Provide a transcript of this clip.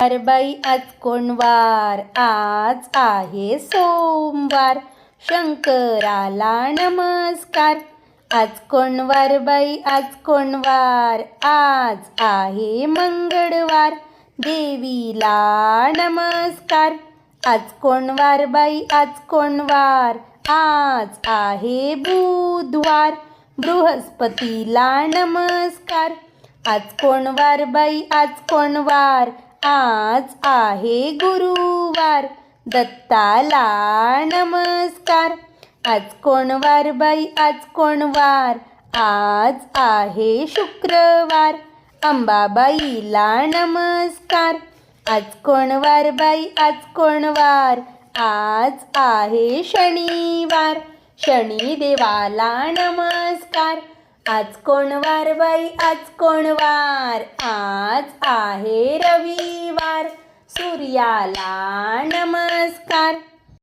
अरे बाई आज कोणवार आज आहे सोमवार. शंकराला नमस्कार. आज कोणवार बाई? आज कोणवार आज आहे मंगळवार. देवीला नमस्कार. आज कोणवार बाई? आज कोणवार आज आहे बुधवार. बृहस्पतीला नमस्कार. आज कोणवार बाई? आज कोणवार आज आहे गुरुवार. दत्ताला नमस्कार. आज कोणवार बाई? आज कोणवार आज आहे शुक्रवार. अंबाबाईला नमस्कार. आज कोणवार बाई? आज कोणवार आज आहे शनिवार. शनिदेवाला नमस्कार. आज कोणवार बाई आज कोणवार आज आहे रविवार. सूर्याला नमस्कार.